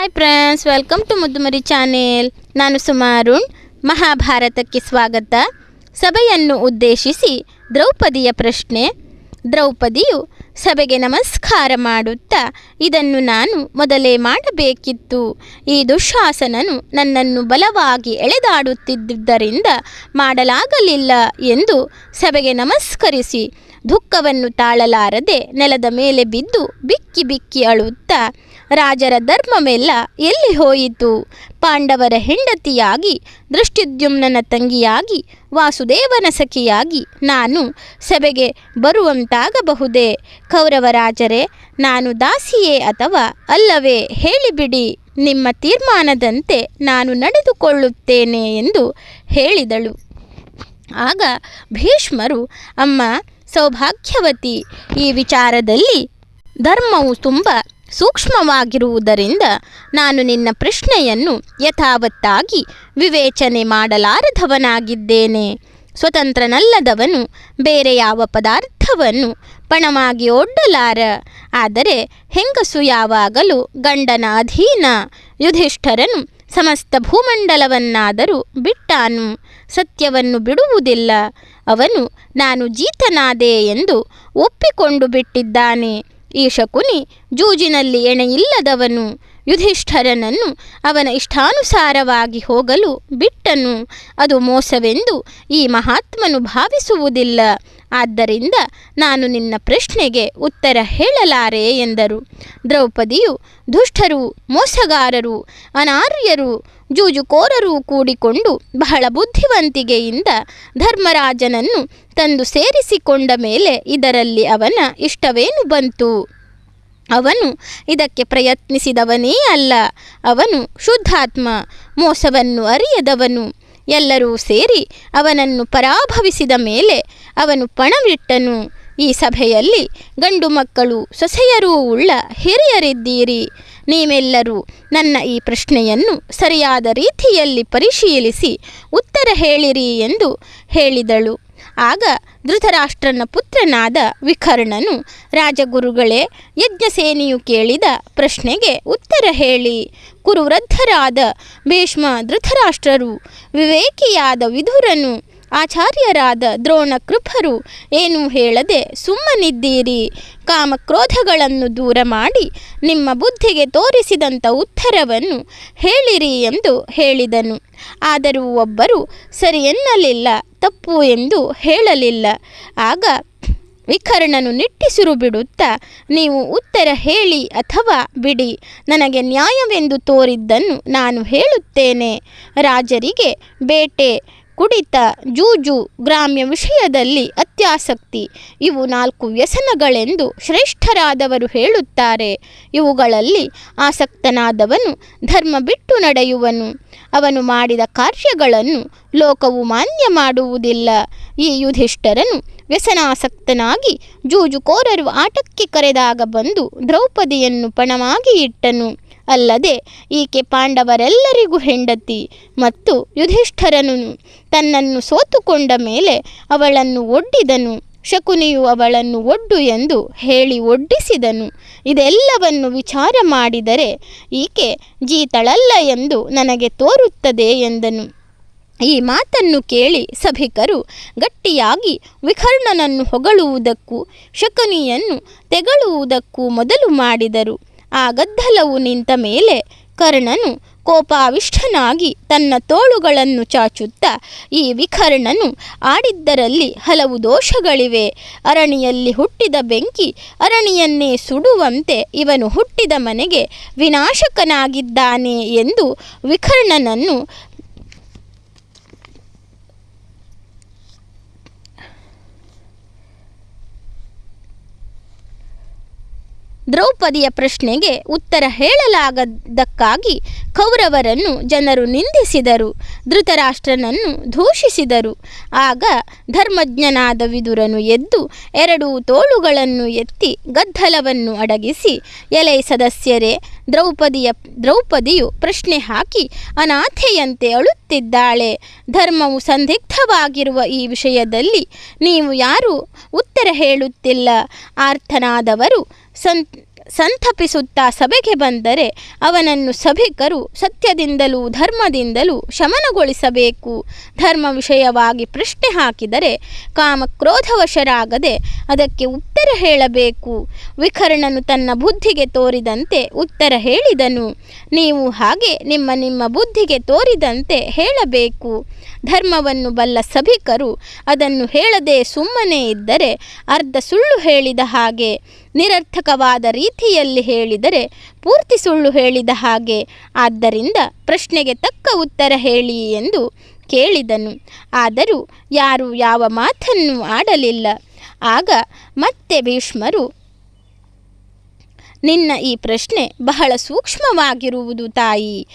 Hi friends welcome to Muddumari channel ನಾನು ಸುಮಾರುಣ್ ಮಹಾಭಾರತಕ್ಕೆ ಸ್ವಾಗತ. ಸಭೆಯನ್ನು ಉದ್ದೇಶಿಸಿ ದ್ರೌಪದಿಯ ಪ್ರಶ್ನೆ. ದ್ರೌಪದಿಯು ಸಭೆಗೆ ನಮಸ್ಕಾರ ಮಾಡುತ್ತಾ ಇದನ್ನು ನಾನು ಮೊದಲೇ ಮಾಡಬೇಕಿತ್ತು. ಈ ದುಶಾಸನನು ನನ್ನನ್ನು ಬಲವಾಗಿ ಎಳೆದಾಡುತ್ತಿದ್ದುದರಿಂದ ಮಾಡಲಾಗಲಿಲ್ಲ ಎಂದು ಸಭೆಗೆ ನಮಸ್ಕರಿಸಿ ದುಃಖವನ್ನು ತಾಳಲಾರದೆ ನೆಲದ ಮೇಲೆ ಬಿದ್ದು ಬಿಕ್ಕಿ ಬಿಕ್ಕಿ ಅಳುತ್ತಾ ರಾಜರ ಧರ್ಮವೆಲ್ಲ ಎಲ್ಲಿ ಹೋಯಿತು? ಪಾಂಡವರ ಹೆಂಡತಿಯಾಗಿ, ದೃಷ್ಟಿದ್ಯುಮ್ನನ ತಂಗಿಯಾಗಿ, ವಾಸುದೇವನ ಸಖಿಯಾಗಿ ನಾನು ಸಭೆಗೆ ಬರುವಂತಾಗಬಹುದೇ? ಕೌರವರಾಜರೇ ನಾನು ದಾಸಿಯೇ ಅಥವಾ ಅಲ್ಲವೇ? ಹೇಳಿಬಿಡಿ. ನಿಮ್ಮ ತೀರ್ಮಾನದಂತೆ ನಾನು ನಡೆದುಕೊಳ್ಳುತ್ತೇನೆ ಎಂದು ಹೇಳಿದಳು. ಆಗ ಭೀಷ್ಮರು, ಅಮ್ಮ ಸೌಭಾಗ್ಯವತಿ, ಈ ವಿಚಾರದಲ್ಲಿ ಧರ್ಮವು ತುಂಬ ಸೂಕ್ಷ್ಮವಾಗಿರುವುದರಿಂದ ನಾನು ನಿನ್ನ ಪ್ರಶ್ನೆಯನ್ನು ಯಥಾವತ್ತಾಗಿ ವಿವೇಚನೆ ಮಾಡಲಾರದವನಾಗಿದ್ದೇನೆ. ಸ್ವತಂತ್ರನಲ್ಲದವನು ಬೇರೆ ಯಾವ ಪದಾರ್ಥವನ್ನು ಪಣವಾಗಿ ಒಡ್ಡಲಾರ. ಆದರೆ ಹೆಂಗಸು ಯಾವಾಗಲೂ ಗಂಡನ ಅಧೀನ ಯುಧಿಷ್ಠರನು ಸಮಸ್ತ ಭೂಮಂಡಲವನ್ನಾದರೂ ಬಿಟ್ಟಾನು, ಸತ್ಯವನ್ನು ಬಿಡುವುದಿಲ್ಲ. ಅವನು ನಾನು ಜೀತನಾದೆ ಎಂದು ಒಪ್ಪಿಕೊಂಡು ಬಿಟ್ಟಿದ್ದಾನೆ. ಈ ಶಕುನಿ ಜೂಜಿನಲ್ಲಿ ಎಣೆಯಿಲ್ಲದವನು. ಯುಧಿಷ್ಠರನನ್ನು ಅವನ ಇಷ್ಟಾನುಸಾರವಾಗಿ ಹೋಗಲು ಬಿಟ್ಟನು. ಅದು ಮೋಸವೆಂದು ಈ ಮಹಾತ್ಮನು ಭಾವಿಸುವುದಿಲ್ಲ. ಆದ್ದರಿಂದ ನಾನು ನಿನ್ನ ಪ್ರಶ್ನೆಗೆ ಉತ್ತರ ಹೇಳಲಾರೆ ಎಂದರು. ದ್ರೌಪದಿಯು ದುಷ್ಟರು, ಮೋಸಗಾರರು, ಅನಾರ್ಯರು, ಜೂಜುಕೋರರು ಕೂಡಿಕೊಂಡು ಬಹಳ ಬುದ್ಧಿವಂತಿಕೆಯಿಂದ ಧರ್ಮರಾಜನನ್ನು ತಂದು ಸೇರಿಸಿಕೊಂಡ ಮೇಲೆ ಇದರಲ್ಲಿ ಅವನ ಇಷ್ಟವೇನು ಬಂತು? ಅವನು ಇದಕ್ಕೆ ಪ್ರಯತ್ನಿಸಿದವನೇ ಅಲ್ಲ. ಅವನು ಶುದ್ಧಾತ್ಮ, ಮೋಸವನ್ನು ಅರಿಯದವನು. ಎಲ್ಲರೂ ಸೇರಿ ಅವನನ್ನು ಪರಾಭವಿಸಿದ ಮೇಲೆ ಅವನು ಪಣವಿಟ್ಟನು. ಈ ಸಭೆಯಲ್ಲಿ ಗಂಡು ಮಕ್ಕಳು ಸೊಸೆಯರೂ ಉಳ್ಳ ಹಿರಿಯರಿದ್ದೀರಿ. ನೀವೆಲ್ಲರೂ ನನ್ನ ಈ ಪ್ರಶ್ನೆಯನ್ನು ಸರಿಯಾದ ರೀತಿಯಲ್ಲಿ ಪರಿಶೀಲಿಸಿ ಉತ್ತರ ಹೇಳಿರಿ ಎಂದು ಹೇಳಿದಳು. ಆಗ ಧೃತರಾಷ್ಟ್ರನ ಪುತ್ರನಾದ ವಿಕರ್ಣನು, ರಾಜಗುರುಗಳೇ, ಯಜ್ಞಸೇನಿಯು ಕೇಳಿದ ಪ್ರಶ್ನೆಗೆ ಉತ್ತರ ಹೇಳಿ. ಕುರುವೃದ್ಧರಾದ ಭೀಷ್ಮ ಧೃತರಾಷ್ಟ್ರರು, ವಿವೇಕಿಯಾದ ವಿಧುರನು ಆಚಾರ್ಯರಾದ ದ್ರೋಣ ಕೃಪರು ಏನೂ ಹೇಳದೆ ಸುಮ್ಮನಿದ್ದೀರಿ. ಕಾಮಕ್ರೋಧಗಳನ್ನು ದೂರ ಮಾಡಿ ನಿಮ್ಮ ಬುದ್ಧಿಗೆ ತೋರಿಸಿದಂಥ ಉತ್ತರವನ್ನು ಹೇಳಿರಿ ಎಂದು ಹೇಳಿದನು. ಆದರೂ ಒಬ್ಬರು ಸರಿ ಎನ್ನಲಿಲ್ಲ, ತಪ್ಪು ಎಂದು ಹೇಳಲಿಲ್ಲ. ಆಗ ವಿಕರ್ಣನು ನಿಟ್ಟಿಸಿರು ಬಿಡುತ್ತಾ, ನೀವು ಉತ್ತರ ಹೇಳಿ ಅಥವಾ ಬಿಡಿ, ನನಗೆ ನ್ಯಾಯವೆಂದು ತೋರಿದ್ದನ್ನು ನಾನು ಹೇಳುತ್ತೇನೆ. ರಾಜರಿಗೆ ಬೇಟೆ ಕುಡಿತ ಜೂಜು ಗ್ರಾಮ್ಯ ವಿಷಯದಲ್ಲಿ ಅತ್ಯಾಸಕ್ತಿ. ಇವು ನಾಲ್ಕು ವ್ಯಸನಗಳೆಂದು ಶ್ರೇಷ್ಠರಾದವರು ಹೇಳುತ್ತಾರೆ. ಇವುಗಳಲ್ಲಿ ಆಸಕ್ತನಾದವನು ಧರ್ಮ ಬಿಟ್ಟು ನಡೆಯುವನು. ಅವನು ಮಾಡಿದ ಕಾರ್ಯಗಳನ್ನು ಲೋಕವು ಮಾನ್ಯ ಮಾಡುವುದಿಲ್ಲ. ಈ ಯುಧಿಷ್ಠರನು ವ್ಯಸನಾಸಕ್ತನಾಗಿ ಜೂಜುಕೋರರು ಆಟಕ್ಕೆ ಕರೆದಾಗ ಬಂದು ದ್ರೌಪದಿಯನ್ನು ಪಣವಾಗಿ ಇಟ್ಟನು. ಅಲ್ಲದೆ, ಈಕೆ ಪಾಂಡವರೆಲ್ಲರಿಗೂ ಹೆಂಡತಿ ಮತ್ತು ಯುಧಿಷ್ಠರನು ತನ್ನನ್ನು ಸೋತುಕೊಂಡ ಮೇಲೆ ಅವಳನ್ನು ಒಡ್ಡಿದನು. ಶಕುನಿಯು ಅವಳನ್ನು ಒಡ್ಡು ಎಂದು ಹೇಳಿ ಒಡ್ಡಿಸಿದನು. ಇದೆಲ್ಲವನ್ನು ವಿಚಾರ ಮಾಡಿದರೆ ಈಕೆ ಜೀತಳಲ್ಲ ಎಂದು ನನಗೆ ತೋರುತ್ತದೆ ಎಂದನು. ಈ ಮಾತನ್ನು ಕೇಳಿ ಸಭಿಕರು ಗಟ್ಟಿಯಾಗಿ ವಿಕರ್ಣನನ್ನು ಹೊಗಳುವುದಕ್ಕೂ, ಶಕುನಿಯನ್ನು ತೆಗಳುವುದಕ್ಕೂ ಮೊದಲು ಮಾಡಿದರು. ಆ ಗದ್ದಲವು ನಿಂತ ಮೇಲೆ ಕರ್ಣನು ಕೋಪಾವಿಷ್ಠನಾಗಿ ತನ್ನ ತೋಳುಗಳನ್ನು ಚಾಚುತ್ತಾ, ಈ ವಿಕರ್ಣನು ಆಡಿದ್ದರಲ್ಲಿ ಹಲವು ದೋಷಗಳಿವೆ. ಅರಣಿಯಲ್ಲಿ ಹುಟ್ಟಿದ ಬೆಂಕಿ ಅರಣಿಯನ್ನೇ ಸುಡುವಂತೆ ಇವನು ಹುಟ್ಟಿದ ಮನೆಗೆ ವಿನಾಶಕನಾಗಿದ್ದಾನೆ ಎಂದು ವಿಕರ್ಣನನ್ನು ದ್ರೌಪದಿಯ ಪ್ರಶ್ನೆಗೆ ಉತ್ತರ ಹೇಳಲಾಗದ್ದಕ್ಕಾಗಿ ಕೌರವರನ್ನು ಜನರು ನಿಂದಿಸಿದರು, ಧೃತರಾಷ್ಟ್ರನನ್ನು ದೂಷಿಸಿದರು. ಆಗ ಧರ್ಮಜ್ಞನಾದ ವಿದುರನು ಎದ್ದು ಎರಡೂ ತೋಳುಗಳನ್ನು ಎತ್ತಿ ಗದ್ದಲವನ್ನು ಅಡಗಿಸಿ, ಎಲೆ ಸದಸ್ಯರೇ, ದ್ರೌಪದಿಯ, ದ್ರೌಪದಿಯು ಪ್ರಶ್ನೆ ಹಾಕಿ ಅನಾಥೆಯಂತೆ ಅಳುತ್ತಿದ್ದಾಳೆ. ಧರ್ಮವು ಸಂದಿಗ್ಧವಾಗಿರುವ ಈ ವಿಷಯದಲ್ಲಿ ನೀವು ಯಾರೂ ಉತ್ತರ ಹೇಳುತ್ತಿಲ್ಲ. ಆರ್ಥನಾದವರು ಸಂ ಸಂತಪಿಸುತ್ತಾ ಸಭೆಗೆ ಬಂದರೆ ಅವನನ್ನು ಸಭಿಕರು ಸತ್ಯದಿಂದಲೂ ಧರ್ಮದಿಂದಲೂ ಶಮನಗೊಳಿಸಬೇಕು. ಧರ್ಮ ವಿಷಯವಾಗಿ ಪ್ರಶ್ನೆ ಹಾಕಿದರೆ ಕಾಮಕ್ರೋಧವಶರಾಗದೆ ಅದಕ್ಕೆ ಉತ್ತರ ಹೇಳಬೇಕು. ವಿಕರ್ಣನು ತನ್ನ ಬುದ್ಧಿಗೆ ತೋರಿದಂತೆ ಉತ್ತರ ಹೇಳಿದನು. ನೀವು ಹಾಗೆ ನಿಮ್ಮ ನಿಮ್ಮ ಬುದ್ಧಿಗೆ ತೋರಿದಂತೆ ಹೇಳಬೇಕು. ಧರ್ಮವನ್ನು ಬಲ್ಲ ಸಭಿಕರು ಅದನ್ನು ಹೇಳದೆ ಸುಮ್ಮನೆ ಇದ್ದರೆ ಅರ್ಧ ಸುಳ್ಳು ಹೇಳಿದ ಹಾಗೆ. ನಿರರ್ಥಕವಾದ ರೀತಿಯಲ್ಲಿ ಹೇಳಿದರೆ ಪೂರ್ತಿ ಸುಳ್ಳು ಹೇಳಿದ ಹಾಗೆ. ಆದ್ದರಿಂದ ಪ್ರಶ್ನೆಗೆ ತಕ್ಕ ಉತ್ತರ ಹೇಳಿ ಎಂದು ಕೇಳಿದನು. ಆದರೂ ಯಾರು ಯಾವ ಮಾತನ್ನು ಆಡಲಿಲ್ಲ. ಆಗ ಮತ್ತೆ ಭೀಷ್ಮರು, ನಿನ್ನ ಈ ಪ್ರಶ್ನೆ ಬಹಳ ಸೂಕ್ಷ್ಮವಾಗಿರುವುದು ತಾಯಿ.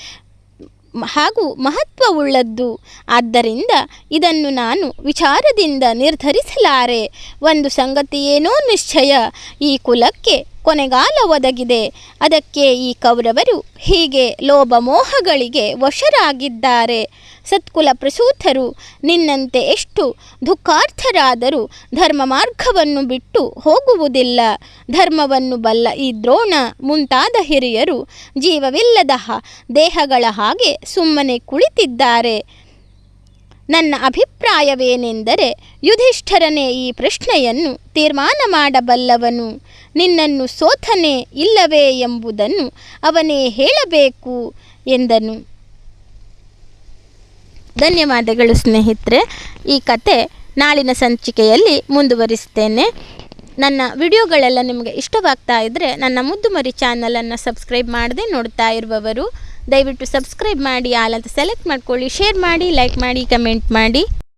ಹಾಗೂ ಮಹತ್ವವುಳ್ಳದ್ದು. ಆದ್ದರಿಂದ ಇದನ್ನು ನಾನು ವಿಚಾರದಿಂದ ನಿರ್ಧರಿಸಲಾರೆ. ಒಂದು ಸಂಗತಿಯೇನೋ ನಿಶ್ಚಯ. ಈ ಕುಲಕ್ಕೆ ಕೊನೆಗಾಲ ಒದಗಿದೆ. ಅದಕ್ಕೆ ಈ ಕೌರವರು ಹೀಗೆ ಲೋಭಮೋಹಗಳಿಗೆ ವಶರಾಗಿದ್ದಾರೆ. ಸತ್ಕುಲ ಪ್ರಸೂತರು ನಿನ್ನಂತೆ ಎಷ್ಟು ದುಃಖಾರ್ಥರಾದರೂ ಧರ್ಮ ಮಾರ್ಗವನ್ನು ಬಿಟ್ಟು ಹೋಗುವುದಿಲ್ಲ. ಧರ್ಮವನ್ನು ಬಲ್ಲ ಈ ದ್ರೋಣ ಮುಂತಾದ ಹಿರಿಯರು ಜೀವವಿಲ್ಲದ ದೇಹಗಳ ಹಾಗೆ ಸುಮ್ಮನೆ ಕುಳಿತಿದ್ದಾರೆ. ನನ್ನ ಅಭಿಪ್ರಾಯವೇನೆಂದರೆ ಯುಧಿಷ್ಠರನೇ ಈ ಪ್ರಶ್ನೆಯನ್ನು ತೀರ್ಮಾನ ಮಾಡಬಲ್ಲವನು. ನಿನ್ನನ್ನು ಸೋತನೆ ಇಲ್ಲವೇ ಎಂಬುದನ್ನು ಅವನೇ ಹೇಳಬೇಕು ಎಂದನು. ಧನ್ಯವಾದಗಳು ಸ್ನೇಹಿತರೆ. ಈ ಕತೆ ನಾಳಿನ ಸಂಚಿಕೆಯಲ್ಲಿ ಮುಂದುವರಿಸ್ತೇನೆ. ನನ್ನ ವಿಡಿಯೋಗಳೆಲ್ಲ ನಿಮಗೆ ಇಷ್ಟವಾಗ್ತಾ ಇದ್ದರೆ ನನ್ನ ಮುದ್ದು ಮರಿ ಚಾನಲನ್ನು ಸಬ್ಸ್ಕ್ರೈಬ್ ಮಾಡದೆ ನೋಡ್ತಾ ಇರುವವರು ದಯವಿಟ್ಟು ಸಬ್ಸ್ಕ್ರೈಬ್ ಮಾಡಿ ಆಲ್ ಅಂತ ಸೆಲೆಕ್ಟ್ ಮಾಡ್ಕೊಳ್ಳಿ ಶೇರ್ ಮಾಡಿ ಲೈಕ್ ಮಾಡಿ ಕಮೆಂಟ್ ಮಾಡಿ.